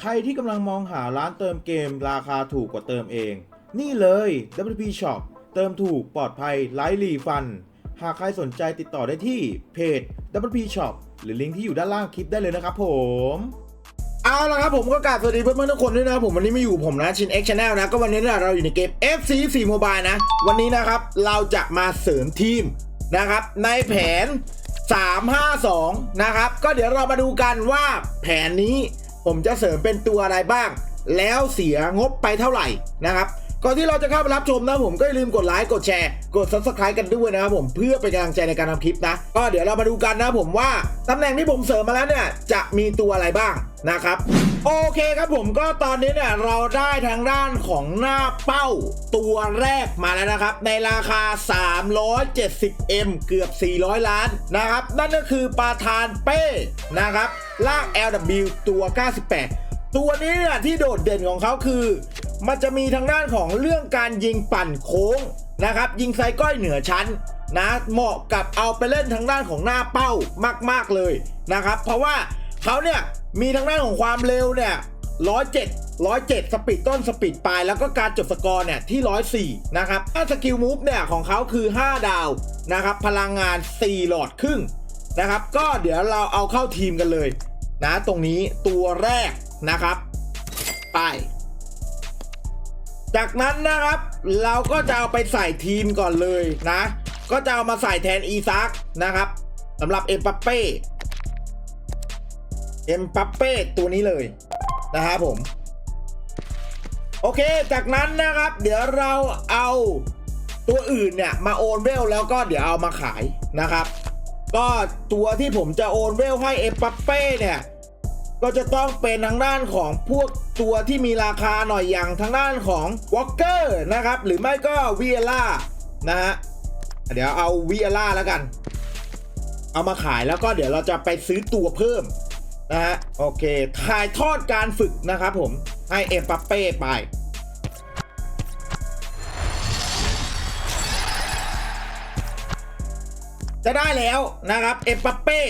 ใครที่กำลังมองหาร้านเติมเกมราคาถูกกว่าเติมเอง นี่เลย WP Shop เติมถูกปลอดภัยไร้รีฟัน หากใครสนใจติดต่อได้ที่เพจ WP Shop หรือลิงก์ที่อยู่ด้านล่างคลิปได้เลยนะครับผมเอาละครับผมก็กราบสวัสดีเพื่อนๆทุกคนด้วยนะครับผมวันนี้มาอยู่ผมนะชิน X Channel นะก็วันนี้นี่ยเราอยู่ในเกม FC 4 Mobile นะ วันนี้นะครับเราจะมาเสริมทีมนะครับ ในแผน 352 นะครับ ก็เดี๋ยวเรามาดูกันว่าแผนนี้ ผมจะเสริมเป็นตัวอะไรบ้าง แล้วเสียงบไปเท่าไหร่นะครับก่อนที่เราจะเข้าไปรับชมนะผมก็อย่าลืมกดไลค์กดแชร์ กด subscribe กันด้วยนะครับผมเพื่อเป็นกำลังใจในการทำคลิปนะ ก็เดี๋ยวเรามาดูกันนะผมว่าตำแหน่งที่ผมเสริมมาแล้วเนี่ยจะมีตัวอะไรบ้างนะครับ โอเคครับผมก็ตอนนี้เนี่ยเราได้ทางด้านของหน้าเป้าตัวแรกมาแล้วนะครับ ในราคา 370M เกือบ 400 ล้านนะครับ นั่นก็คือปาทานเป้นะครับลาก LW ตัว 98 ตัวนี้เนี่ยที่โดดเด่นของเขาคือ มันจะมีทางด้านของเรื่องการยิงปั่นโค้งนะครับยิงไซก้อยเหนือชั้นนะเหมาะกับเอาไปเล่นทางด้านของหน้าเป้ามาก ๆเลยนะครับ เพราะว่า เขาเนี่ยมีทางด้านของความเร็วเนี่ยร้อยเจ็ดร้อยเจ็ดสปีดต้นสปีดปลาย แล้วก็การจบสกอร์เนี่ยที่ร้อยสี่นะครับถ้าสกิลมูฟเนี่ยของเขาคือ 5 ดาวนะครับพลังงาน 4 หลอดครึ่งนะครับ ก็เดี๋ยวเราเอาเข้าทีมกันเลย นะตรงนี้ตัวแรกนะครับ ไป จากนั้นนะครับเราก็จะเอาไปใส่ทีมก่อนเลยนะ ก็จะเอามาใส่แทนอีซักนะครับสำหรับเอปัปเป้ เอ็มปัปเป้ตัวนี้เลยนะครับผม โอเค จากนั้นนะครับ เดี๋ยวเราเอาตัวอื่นเนี่ย มาโอนเวลแล้วก็เดี๋ยวเอามาขายนะครับ ก็ตัวที่ผมจะโอนเวลให้เอ็มปัปเป้เนี่ยก็จะต้องเป็นทางด้านของพวกตัวที่มีราคาหน่อยอย่างทางด้านของวอลเกอร์นะครับ หรือไม่ก็วีเอล่านะฮะเดี๋ยวเอาวีเอล่าแล้วกัน เอามาขายแล้วก็เดี๋ยวเราจะไปซื้อตัวเพิ่ม นะฮะโอเค ถ่ายทอดการฝึกนะครับผม ให้เอ็มปัปเป้ไปจะได้แล้วนะครับเอ็มปัปเป้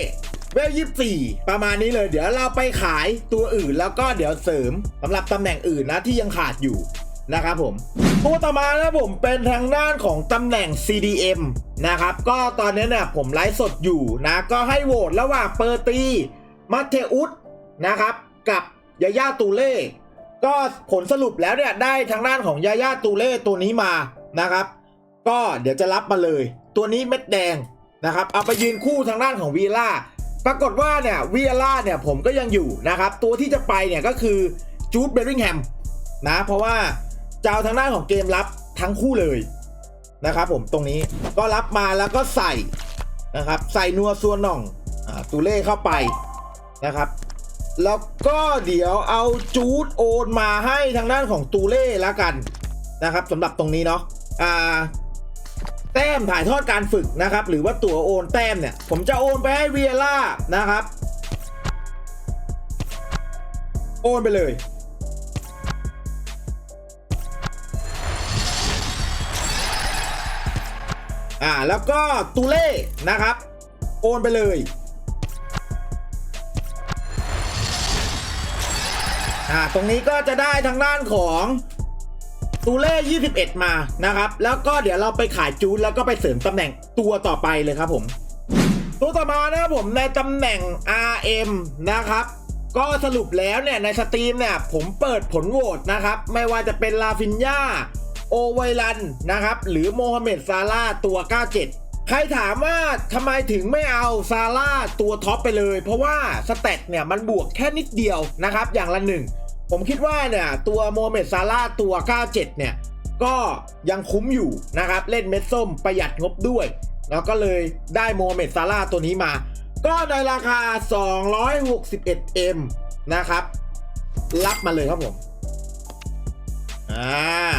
เวลยี่สี่ประมาณนี้เลย เดี๋ยวเราไปขายตัวอื่นแล้วก็เดี๋ยวเสริมสำหรับตำแหน่งอื่นนะที่ยังขาดอยู่นะครับผมตัวต่อมานะผมเป็นทางด้านของตำแหน่ง CDM นะครับ ก็ตอนนี้เนี่ยผมไลฟ์สดอยู่นะ ก็ให้โหวตระหว่างเปอร์ตี มัตเทอุสนะครับ กับยาย่าตูเล่ก็ผลสรุปแล้วเนี่ยได้ทางด้านของยาย่าตูเล่ตัวนี้มานะครับ ก็เดี๋ยวจะรับมาเลย ตัวนี้เม็ดแดงนะครับ เอาไปยืนคู่ทางด้านของวีล่าปรากฏว่าเนี่ยวีล่าเนี่ยผมก็ยังอยู่นะครับ ตัวที่จะไปเนี่ยก็คือจูดเบริงแฮมนะเพราะว่าจะเอาทางด้านของเกมรับทั้งคู่เลยนะครับผมตรงนี้ก็รับมาแล้วก็ใส่นะครับ ใส่นัวซัวน่องอตูเล่เข้าไป นะครับ แล้วก็เดี๋ยวเอาจูดโอนมาให้ทางด้านของตูเล่แล้วกันนะครับสำหรับตรงนี้เนาะอ่าแต้มถ่ายทอดการฝึกนะครับ หรือว่าตั๋วโอนแต้มเนี่ย ผมจะโอนไปให้เวียล่านะครับ โอนไปเลยอ่าแล้วก็ตูเล่นะครับ โอนไปเลย อ่าตรงนี้ก็จะได้ทางด้านของตูเล่ 21 มานะครับ แล้วก็เดี๋ยวเราไปขายจูนแล้วก็ไปเสริมตำแหน่งตัวต่อไปเลยครับผม ตัวต่อมานะครับผมในตำแหน่ง RM นะครับ ก็สรุปแล้วเนี่ยในสตรีมเนี่ยผมเปิดผลโหวตนะครับ ไม่ว่าจะเป็นลาฟินยาโอไวรันนะครับ หรือโมฮัมเหม็ดซาร่าตัว 97 ใครถามว่าทำไมถึงไม่เอาซาร่าตัวท็อปไปเลย เพราะว่าสเตตเนี่ยมันบวกแค่นิดเดียวนะครับอย่างละหนึ่งผมคิดว่าเนี่ยตัวโมเมดซาร่าตัว 97 เนี่ยก็ยังคุ้มอยู่นะครับเล่นเม็ดส้มประหยัดงบด้วย แล้วก็เลยได้โมเมดซาร่าตัวนี้มา ก็ในราคา 261M นะครับ รับมาเลยครับผมอ่า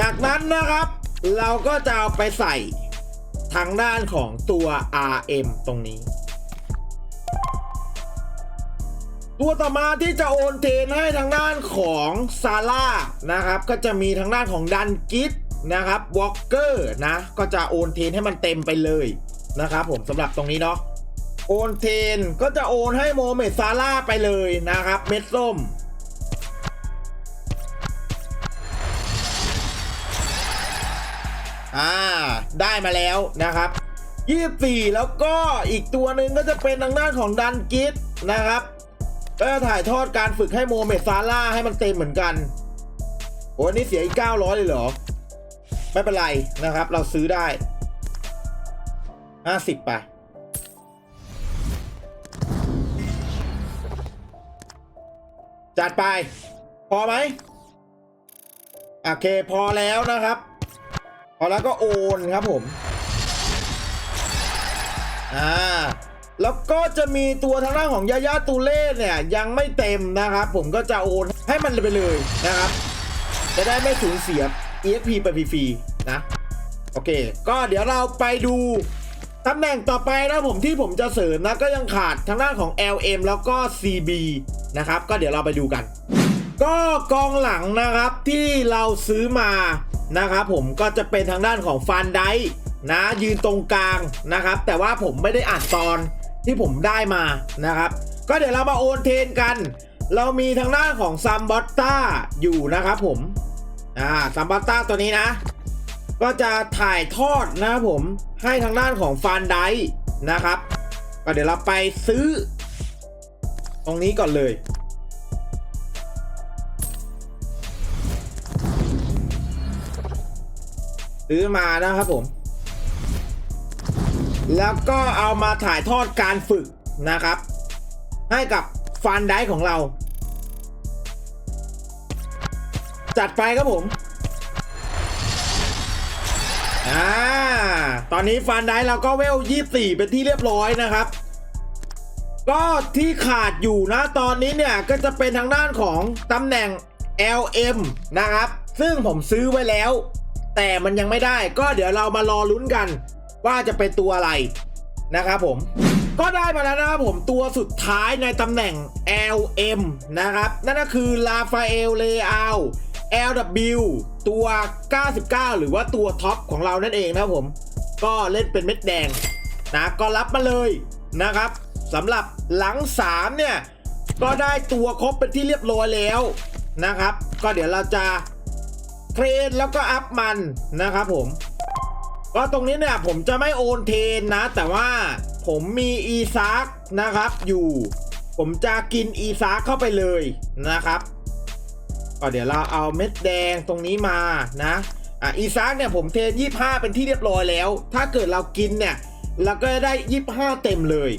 จากนั้นนะครับเราก็จะเอาไปใส่ ทางด้านของตัว RM ตรงนี้ ตัวต่อมาที่จะโอนเทนให้ทางด้านของซาร่านะครับ ก็จะมีทางด้านของดันกิทนะครับวอลเกอร์นะ ก็จะโอนเทนให้มันเต็มไปเลยนะครับผมสำหรับตรงนี้เนาะโอนเทนก็จะโอนให้โมเมดซาร่าไปเลยนะครับ เม็ดส้ม อ่า ได้มาแล้วนะครับ 24 แล้วก็อีกตัวหนึ่งก็จะเป็นทางด้านของดันกิทนะครับ ก็ถ่ายทอดการฝึกให้โมเมดซาร่าให้มันเต็มเหมือนกันโอ้นนี้เสียอีก 900 เลยเหรอ ไม่เป็นไรนะครับ เราซื้อได้ 50 ไปจัดไป พอไหมโอเคพอแล้วนะครับ พอแล้วก็โอนครับผม อ่า แล้วก็จะมีตัวทางด้านของยาย่าตูเล่เนี่ยยังไม่เต็มนะครับ ผมก็จะโอนให้มันไปเลยนะครับ จะได้ไม่สูญเสีย EXP ไปฟรีๆนะ โอเค ก็เดี๋ยวเราไปดูตำแหน่งต่อไปนะผมที่ผมจะเสริมนะก็ยังขาดทางด้านของ LM แล้วก็ CB นะครับ ก็เดี๋ยวเราไปดูกัน ก็กองหลังนะครับที่เราซื้อมา นะครับผมก็จะเป็นทางด้านของฟันไดนะยืนตรงกลางนะครับ แต่ว่าผมไม่ได้อ่านตอนที่ผมได้มานะครับ ก็เดี๋ยวเรามาโอนเทนกัน เรามีทางด้านของซัมบอตต้าอยู่นะครับผมอ่าซัมบอตต้าตัวนี้นะ ก็จะถ่ายทอดนะครับผมให้ทางด้านของฟันไดนะครับ ก็เดี๋ยวเราไปซื้อ ตรงนี้ก่อนเลย ซื้อมานะครับผม แล้วก็เอามาถ่ายทอดการฝึกนะครับ ให้กับฟันไดของเรา จัดไปครับผมอ่าตอนนี้ฟันไดเราก็เวล 24 เป็นที่เรียบร้อยนะครับ ก็ที่ขาดอยู่นะตอนนี้เนี่ย ก็จะเป็นทางด้านของตำแหน่ง LM นะครับ ซึ่งผมซื้อไว้แล้ว แต่มันยังไม่ได้ก็เดี๋ยวเรามารอลุ้นกัน ว่าจะเป็นตัวอะไรนะครับผม ก็ได้มาแล้วนะครับผมตัวสุดท้ายในตำแหน่ง LM นะครับ นั่นก็คือลาฟาเอลเลอา LW ตัว 99 หรือว่าตัวท็อปของเรานั่นเองนะครับผม ก็เล่นเป็นเม็ดแดงนะก็รับมาเลยนะครับสำหรับหลัง 3 เนี่ย ก็ได้ตัวครบเป็นที่เรียบร้อยแล้วนะครับ ก็เดี๋ยวเราจะ เทรนแล้วก็อัพมันนะครับผมก็ตรงนี้เนี่ยผมจะไม่โอนเทรนนะ แต่ว่าผมมีอีซักนะครับอยู่ ผมจะกินอีซักเข้าไปเลยนะครับก็เดี๋ยวเราเอาเม็ดแดงตรงนี้มานะอะอีซักเนี่ยผมเทรน25 เป็นที่เรียบร้อยแล้ว ถ้าเกิดเรากินเนี่ยเราก็จะได้ 25 เต็มเลย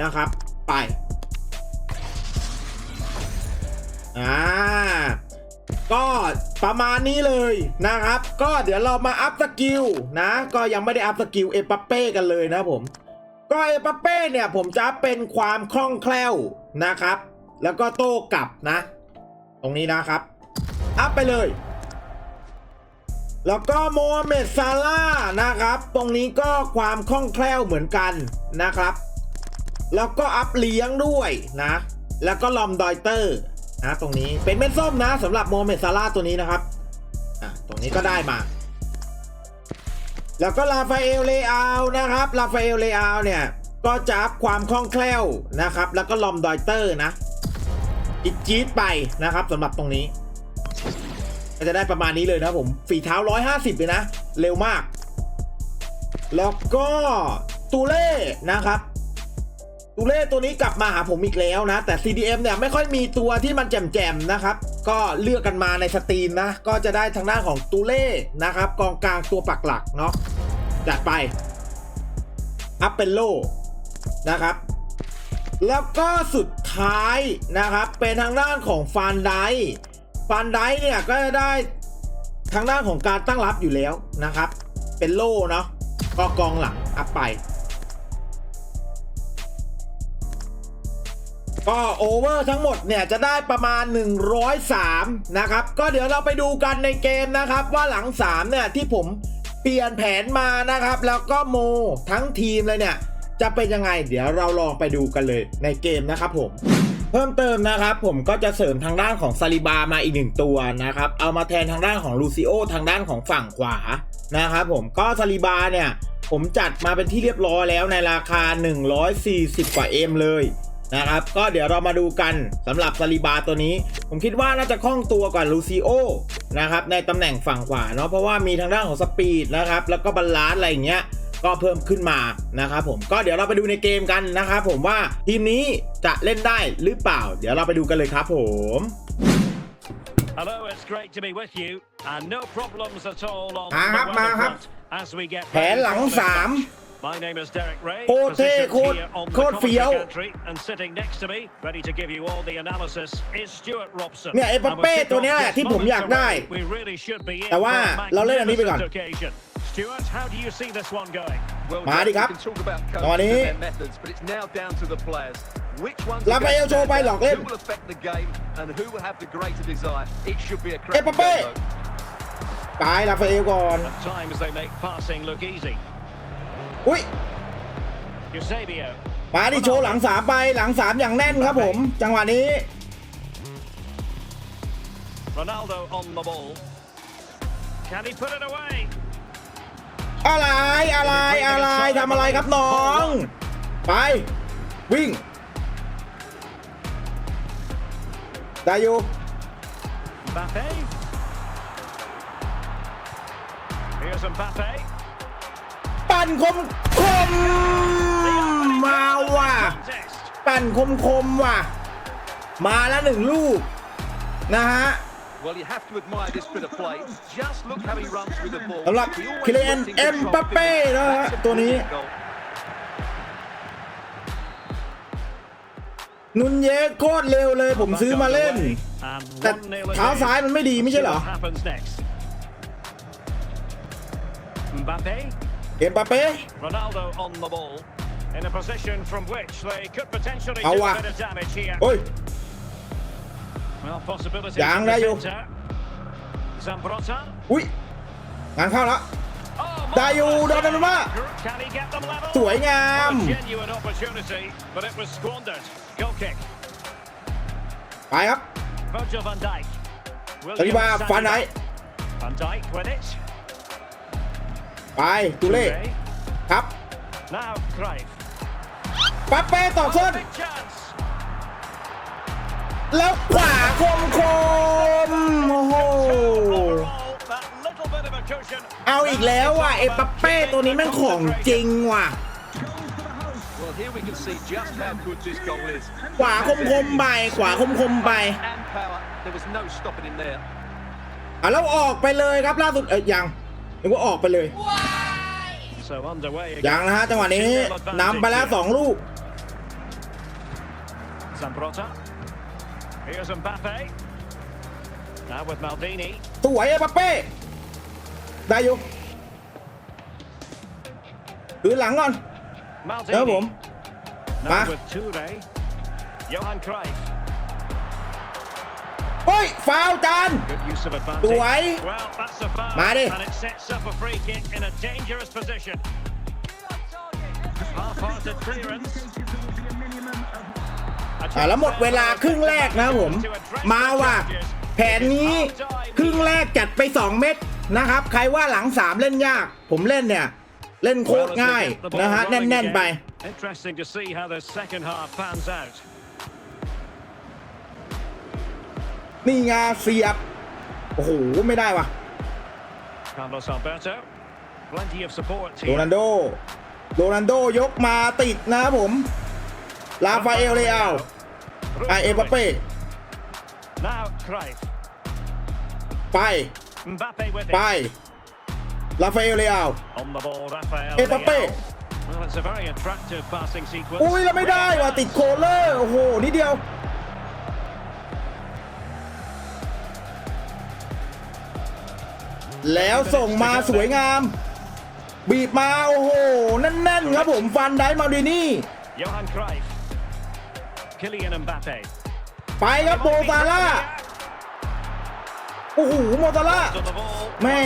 นะครับ ไป ก็ประมาณนี้เลยนะครับ ก็เดี๋ยวเรามาอัพสกิลนะ ก็ยังไม่ได้อัพสกิลเอปเป้กันเลยนะผม ก็เอปัปเป้เนี่ยผมจะเป็นความคล่องแคล่วนะครับ แล้วก็โต้กลับนะ ตรงนี้นะครับ อัพไปเลย แล้วก็โมฮัมเหม็ดซาร่านะครับ ตรงนี้ก็ความคล่องแคล่วเหมือนกันนะครับ แล้วก็อัพเลี้ยงด้วยนะ แล้วก็ลอมดอยเตอร์ นะตรงนี้เป็นเม็ดส้มนะสำหรับโมเม็ดซาร่าตัวนี้นะครับอะตรงนี้ก็ได้มา แล้วก็ลาฟาเอลเลอานะครับลาฟาเอลเลอาเนี่ยก็จะอัพความคล่องแคล่วนะครับ แล้วก็ลอมดอยเตอร์นะอีกจี๊ดไปนะครับสำหรับตรงนี้ ก็จะได้ประมาณนี้เลยนะผมฝีเท้า 150 เลยนะ เร็วมาก แล้วก็ตูเล่นะครับ ตูเล่ตัวนี้กลับมาหาผมอีกแล้วนะ แต่ CDM เนี่ยไม่ค่อยมีตัวที่มันแจ่มๆนะครับ ก็เลือกกันมาในสตรีมนะ ก็จะได้ทางด้านของตูเล่นะครับกองกลางตัวปักหลักเนาะจัดไปอัพเป็นโลนะครับ แล้วก็สุดท้ายนะครับ เป็นทางด้านของฟานไดฟันไดเนี่ยก็จะได้ทางด้านของการตั้งรับอยู่แล้วนะครับ เป็นโล่เนาะก็กองหลังอัพไป ก็โอเวอร์ทั้งหมดเนี่ยจะได้ประมาณ 103 นะครับ ก็เดี๋ยวเราไปดูกันในเกมนะครับ ว่าหลัง 3 เนี่ยที่ผมเปลี่ยนแผนมานะครับ แล้วก็โมทั้งทีมเลยเนี่ยจะเป็นยังไง เดี๋ยวเราลองไปดูกันเลยในเกมนะครับผม เพิ่มเติมนะครับ ผมก็จะเสริมทางด้านของซาลิบามาอีกหนึ่งตัวนะครับ เอามาแทนทางด้านของลูซิโอทางด้านของฝั่งขวานะครับผมก็ซาลิบาเนี่ยผมจัดมาเป็นที่เรียบร้อยแล้วในราคา 140 กว่าเอ็มเลย นะครับ ก็เดี๋ยวเรามาดูกันสำหรับซาลิบาตัวนี้ ผมคิดว่าน่าจะคล่องตัวกว่าลูซิโอนะครับในตำแหน่งฝั่งขวาเนาะเพราะว่ามีทางด้านของสปีดนะครับแล้วก็บาลานซ์อะไรอย่างเงี้ยก็เพิ่มขึ้นมานะครับผมก็เดี๋ยวเราไปดูในเกมกันนะครับผมว่าทีมนี้จะเล่นได้หรือเปล่า เดี๋ยวเราไปดูกันเลยครับผม Hello, it's great to be with you, and no problems at all on มาครับ the มา weather ครับ front as we get แผนหลัง ready for สาม this. My name is Derek Ray. โคตรเท่ positioned โคตร here on the โคตรเฟี้ยว commentary gantry, and sitting next to me, ready to give you all the analysis, is Stuart Robson. เนี่ยไอ้ปะ And เป้ with ตัวเนี้ยแหละ kickoff ที่ผม just อยากได้ moments away, we really should be in แต่ว่า for a เราเล่นอันนี้ไปก่อน magnificent occasion. Stuart, how do you see this one going? Well, Mà Jack, đi we khắp. can talk about Rồi coaches đi. and their methods, but it's now down to the players. Which ones Là are phải going yêu to cầu stand bay out, lọt lên. who will affect the game, and who will have the greater desire? It should be a Ê, cracking Mbappé. game, though. ตายลาฟาเอลก่อน At times they make passing look easy. อุ้ย Eusebio. มาดิโชว์หลังสามไปหลังสามอย่างแน่นครับผม จังหวะนี้ Ronaldo on the ball. Can he put it away? อะไรอะไรอะไรทำอะไรครับน้อง ไป วิ่งได้อยู่ Mbappe. Here's Mbappe. ปั่นคมคมมาว่ะ Contest. ปั่นคมคมว่ะ มาแล้วหนึ่งลูก นะฮะ Well, you have to admire this bit of play. Just look how he runs with the ball. สำหรับ He always คิเลน looks in เอ็ม control บัปเป้ finish. นะฮะ That's a ตัวนี้ brilliant goal. นุนเยสโคตรเร็วเลย ผมซื้อมาเล่น And แต่1-0เท้า again. ซ้ายมันไม่ดีไม่ใช่เหรอ See what happens next. Mbappe. เอ็มบัปเป้ Ronaldo on the ball. In a position from which they could potentially do Aua. a bit of damage here. โอ้ย Well, possibilities Giang in the ra vô. centre. Zambrotta. อุ้ยงานเข้าแล้ว Oh, Đá vô, marvellous Donnarumma. save. Can he get them level? สวยงาม A genuine opportunity, but it was squandered. Goal kick. ไปครับ Virgil van Dijk. ตอนนี้มาฟันไหน Van Dijk with it. ไปตูเล่ Toure. ครับ Now Cruyff. ปัปเป้ต่อ Oh, ส้น big chance. แล้วขวาคมคมโอ้โห Overall, that little bit of a cushion. เอาอีกแล้วว่ะเอ็มบัปเป้ตัวนี้แม่งของจริงว่ะ Well, here we can see just how good this goal is. ขวาคมคมๆไปขวาคมคมๆไป And power. There was no stopping him there. อะแล้วออกไปเลยครับล่าสุดเอ้ยยัง นึกว่าออกไปเลย So underway ยังนะฮะจังหวะนี้นำไปแล้วสองลูก Zambrotta. Here's Mbappe. Now with Maldini. สวยเอ็มบัปเป้ได้อยู่ถือหลังก่อน Maldini. ครับผม Now Ma. with Toure. Johan Cruyff. เฮ้ยฟาวล์จาน Good use of advantage. สวย Well, that's a foul. Ma đi. And it sets up a free kick in a dangerous position. Half-hearted clearance. อะแล้วหมดเวลาครึ่งแรกนะครับผม มาว่ะ แผนนี้ครึ่งแรกจัดไป 2 เม็ดนะครับ ใครว่าหลัง 3 เล่นยาก ผมเล่นเนี่ย เล่นโคตรง่ายนะฮะ แน่น ๆ ไป Interesting to see how the second half pans out. นี่ไงเสียบ โอ้โห ไม่ได้ว่ะ Carlos Alberto. Plenty of support โร here. นัลโด โรนัลโดยกมาติดนะครับผม ลาฟาเอลเลอาไอเอมบัปเป้ Now Cruyff. ไป Mbappe with ไป it. ลาฟาเอลเลอา On the ball, Rafael. Mbappe. Leao. Well, it's a very attractive passing sequence. อุ้ยแล้วไม่ได้ว่ะติดโคเลอร์ โอ้โหนิดเดียว แล้วส่งมาสวยงาม บีบมาโอ้โหแน่นๆครับผมฟันได้มาดีนี่ Johan Cruyff. Kylian Mbappe. ไปครับโมซาร่าห์โอ้โหโมซาร่าห์ To the ball. Mẹ.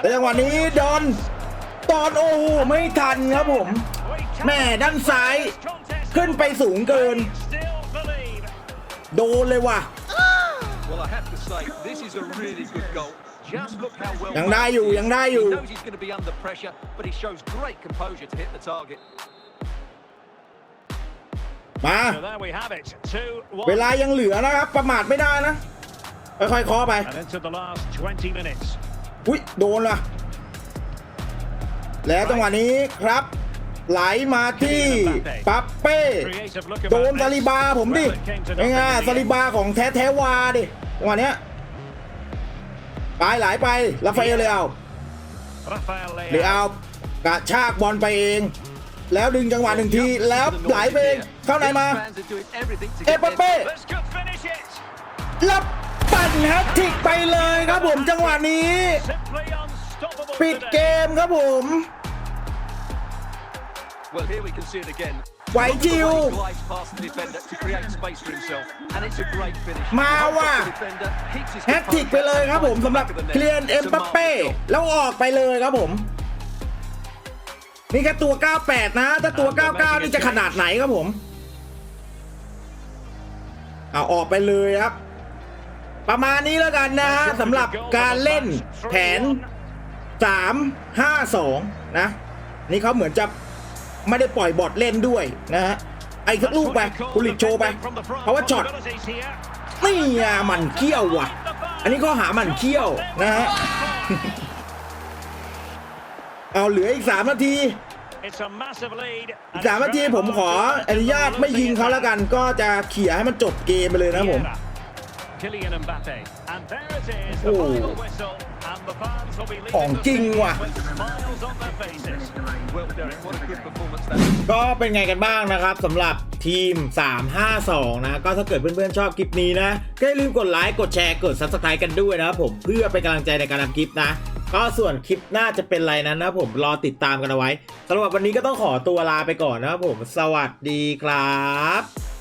แต่จังหวะนี้ดอนตอนโอ้โหไม่ทันครับผม แม่ด้านซ้าย ขึ้นไปสูงเกิน Still believe. โดนเลยว่ะ Well, I have to say, this is a really good goal. Just look how well ยังได้อยู่ placed he is. ยังได้อยู่ He knows he's going to be under pressure, but he shows great composure to hit the target. มา So there we have it. 2เว 1. ลายังเหลือนะครับ ประมาทไม่ได้นะค่อยๆเคอไป And into the last 20 minutes. อุ้ยโดนละแล้วจังหวะนี้ครับ ไหลมาที่ปัปเป้ Creative look โด about นซาลิบาผมดิ Well, it came to ไอ้ nothing ง่า in the ซาลิ end. บาของแท้แท้ๆวาดิจังหวะเนี้ยไปไหลไปลาฟาเอลเลยเอา Rafael หรือเอา Leao. กระชากบอลไปเอง แล้วดึงจังหวะหนึ่งทีแล้วไหลไปเองเข้าในมา These fans are doing everything to เอ get เป their เป้ This could finish it. แล้วปั่นแฮตทริกไปเลยครับผมจังหวะนี้ Simply unstoppable ปิดเก today. มครับผม Well, here we can see it again. ไหวจิว He glides past the defender to create space for himself, and it's a great finish. มาว่ะ The defender keeps his แฮตทริกไปเลยครับผมสำหรับเคลียนเอ็มบัปเป้แล้วออกไปเลยครับผม นี่แค่ตัว 98 นะ ถ้าตัว 99 นี่จะขนาดไหนครับผมเอาออกไปเลยครับ ประมาณนี้แล้วกันนะฮะสำหรับการเล่นแผน 3 5 2 นะ นี่เขาเหมือนจะ ไม่ได้ปล่อยบอทเล่นด้วยนะฮะไอ้สักลูกไปกุลิตโชว์ไป เพราะว่าช็อตนี่อะหมันเขี้ยวว่ะ อันนี้ก็หาหมันเขี้ยวนะฮะเอาเหลืออีก 3 นาที It's a massive lead. อีก3นาทีผมขออนุญาตไม่ยิงเขาแล้วกัน ก็จะเขี่ยให้มันจบเกมไปเลยนะผม Kylian Mbappe. ของจริงว่ะ ก็เป็นไงกันบ้างนะครับสำหรับทีม 352 นะก็ถ้าเกิดเพื่อนๆชอบคลิปนี้นะ ก็อย่าลืมกดไลค์กดแชร์กด subscribe กันด้วยนะครับผมเพื่อเป็นกำลังใจในการทำคลิปนะ ก็ส่วนคลิปหน้าจะเป็นอะไรนั้นนะผมรอติดตามกันเอาไว้สำหรับวันนี้ก็ต้องขอตัวลาไปก่อนนะครับผม สวัสดีครับ